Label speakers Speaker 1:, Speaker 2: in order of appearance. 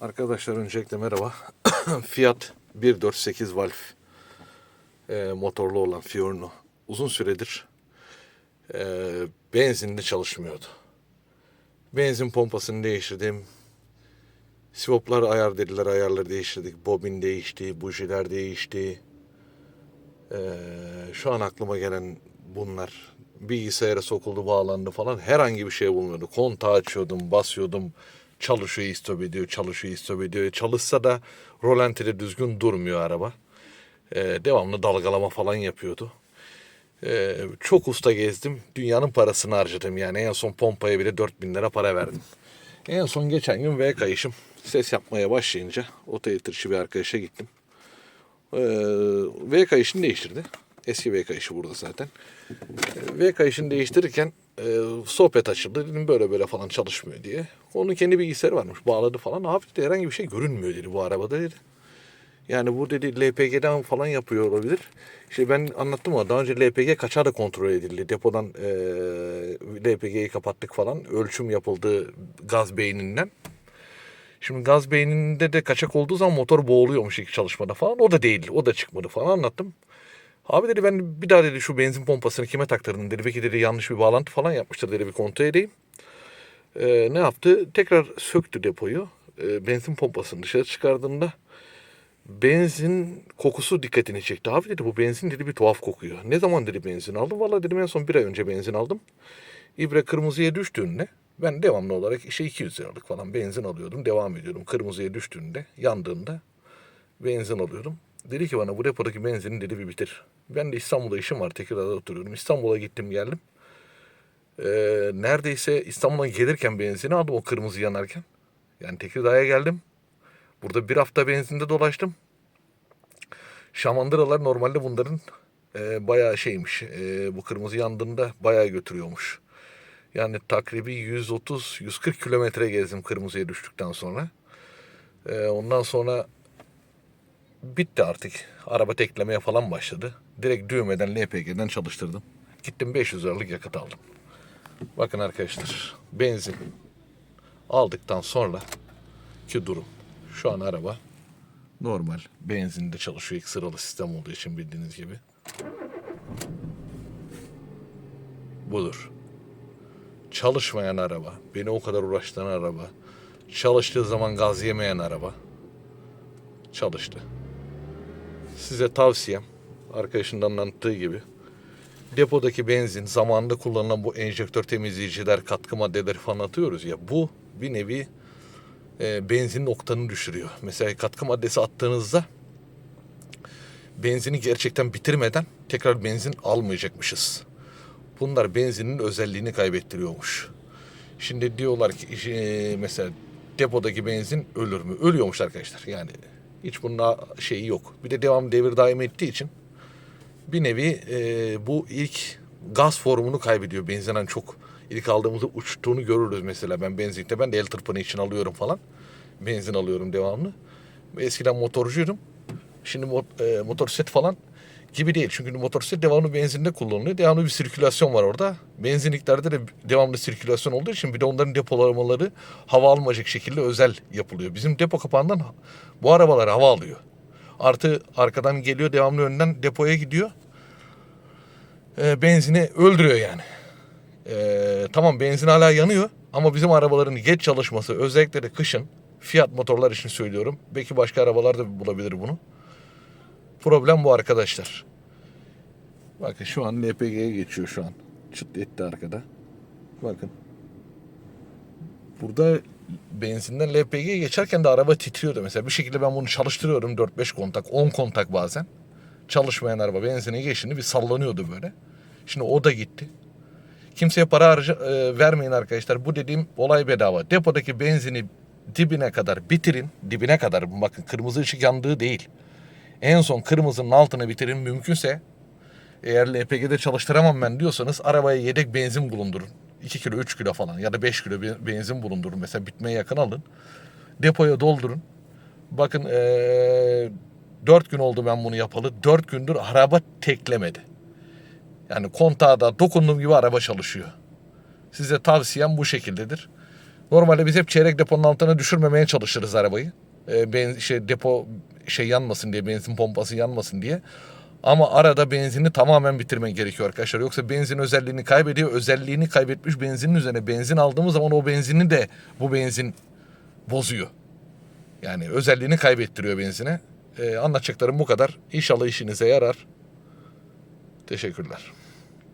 Speaker 1: Arkadaşlar öncelikle merhaba. Fiat 148 valve e, motorlu olan Fiorino uzun süredir e, benzinli çalışmıyordu. Benzin pompasını değiştirdim. Sivoplar ayar dediler, ayarları değiştirdik. Bobin değişti, bujiler değişti. E, şu an aklıma gelen bunlar. Bilgisayara sokuldu, bağlandı falan. Herhangi bir şey bulmuyordu. Kontağı açıyordum, basıyordum. Çalışıyor, istop ediyor, çalışıyor, istop ediyor. Çalışsa da rolantide düzgün durmuyor araba. E, devamlı dalgalama falan yapıyordu. E, çok usta gezdim. Dünyanın parasını harcadım yani. En son pompaya bile 4000 lira para verdim. En son geçen gün V kayışım ses yapmaya başlayınca otoyatırçı bir arkadaşa gittim. Ee, V kayışını değiştirdi. Eski V kayışı burada zaten. Ee, V kayışını değiştirirken e, sohbet açıldı. Dedim böyle böyle falan çalışmıyor diye. Onun kendi bilgisayarı varmış. Bağladı falan. Abi dedi herhangi bir şey görünmüyor dedi bu arabada dedi. Yani bu dedi LPG'den falan yapıyor olabilir. İşte ben anlattım ama daha önce LPG kaçağı da kontrol edildi. Depodan e, LPG'yi kapattık falan. Ölçüm yapıldı gaz beyninden. Şimdi gaz beyninde de kaçak olduğu zaman motor boğuluyormuş ilk çalışmada falan. O da değil. O da çıkmadı falan anlattım. Abi dedi ben bir daha dedi şu benzin pompasını kime taktırdın dedi. Belki dedi yanlış bir bağlantı falan yapmıştır dedi bir kontrol edeyim. Ee, ne yaptı? Tekrar söktü depoyu. Ee, benzin pompasını dışarı çıkardığında benzin kokusu dikkatini çekti. Abi dedi bu benzin dedi bir tuhaf kokuyor. Ne zaman dedi benzin aldım? Valla dedim en son bir ay önce benzin aldım. İbre kırmızıya düştüğünde ben devamlı olarak işte 200 liralık falan benzin alıyordum. Devam ediyordum. Kırmızıya düştüğünde yandığında benzin alıyordum. Dedi ki bana bu depodaki benzini dedi bir bitir. Ben de İstanbul'da işim var. Tekirdağ'da oturuyorum. İstanbul'a gittim geldim. Ee, neredeyse İstanbul'a gelirken benzini aldım o kırmızı yanarken. Yani Tekirdağ'a geldim. Burada bir hafta benzinde dolaştım. Şamandıralar normalde bunların e, bayağı şeymiş. E, bu kırmızı yandığında bayağı götürüyormuş. Yani takribi 130-140 kilometre gezdim kırmızıya düştükten sonra. E, ondan sonra bitti artık. Araba teklemeye falan başladı. Direkt düğmeden LPG'den çalıştırdım. Gittim 500 liralık yakıt aldım. Bakın arkadaşlar benzin aldıktan sonra ki durum. Şu an araba normal benzinde çalışıyor. İlk sıralı sistem olduğu için bildiğiniz gibi. Budur. Çalışmayan araba, beni o kadar uğraştıran araba, çalıştığı zaman gaz yemeyen araba çalıştı. Size tavsiyem arkadaşın da anlattığı gibi depodaki benzin zamanında kullanılan bu enjektör temizleyiciler, katkı maddeleri falan atıyoruz ya bu bir nevi e, benzinin oktanını düşürüyor. Mesela katkı maddesi attığınızda benzini gerçekten bitirmeden tekrar benzin almayacakmışız. Bunlar benzinin özelliğini kaybettiriyormuş. Şimdi diyorlar ki e, mesela depodaki benzin ölür mü? Ölüyormuş arkadaşlar. Yani hiç bunun şeyi yok. Bir de devam devir daim ettiği için bir nevi e, bu ilk gaz formunu kaybediyor. Benzin hani çok ilk aldığımızda uçtuğunu görürüz mesela. Ben benzinlikte ben de el tırpanı için alıyorum falan. Benzin alıyorum devamlı. Eskiden motorcuydum. Şimdi mo- e, motosiklet falan gibi değil. Çünkü motosiklet devamlı benzinde kullanılıyor. Devamlı bir sirkülasyon var orada. Benzinliklerde de devamlı sirkülasyon olduğu için bir de onların depolamaları hava almayacak şekilde özel yapılıyor. Bizim depo kapağından bu arabalar hava alıyor. Artı arkadan geliyor devamlı önden depoya gidiyor. E, benzini öldürüyor yani. E, tamam benzin hala yanıyor ama bizim arabaların geç çalışması özellikle de kışın Fiat motorlar için söylüyorum. Belki başka arabalar da bulabilir bunu. Problem bu arkadaşlar. Bakın şu an LPG'ye geçiyor şu an. Çıt etti arkada. Bakın. Burada benzinden LPG'ye geçerken de araba titriyordu. Mesela bir şekilde ben bunu çalıştırıyorum 4-5 kontak, 10 kontak bazen. Çalışmayan araba benzine geçtiğinde bir sallanıyordu böyle. Şimdi o da gitti. Kimseye para harca, e, vermeyin arkadaşlar. Bu dediğim olay bedava. Depodaki benzini dibine kadar bitirin. Dibine kadar bakın kırmızı ışık yandığı değil. En son kırmızının altına bitirin mümkünse eğer LPG'de çalıştıramam ben diyorsanız arabaya yedek benzin bulundurun. 2 kilo 3 kilo falan ya da 5 kilo be- benzin bulundurun. Mesela bitmeye yakın alın. Depoya doldurun. Bakın ee, 4 gün oldu ben bunu yapalı. 4 gündür araba teklemedi. Yani kontağa da dokunduğum gibi araba çalışıyor. Size tavsiyem bu şekildedir. Normalde biz hep çeyrek deponun altına düşürmemeye çalışırız arabayı. E, ben, şey depo şey yanmasın diye, benzin pompası yanmasın diye. Ama arada benzini tamamen bitirmek gerekiyor arkadaşlar. Yoksa benzin özelliğini kaybediyor. Özelliğini kaybetmiş benzinin üzerine benzin aldığımız zaman o benzini de bu benzin bozuyor. Yani özelliğini kaybettiriyor benzine. Ee, anlatacaklarım bu kadar. İnşallah işinize yarar. Teşekkürler.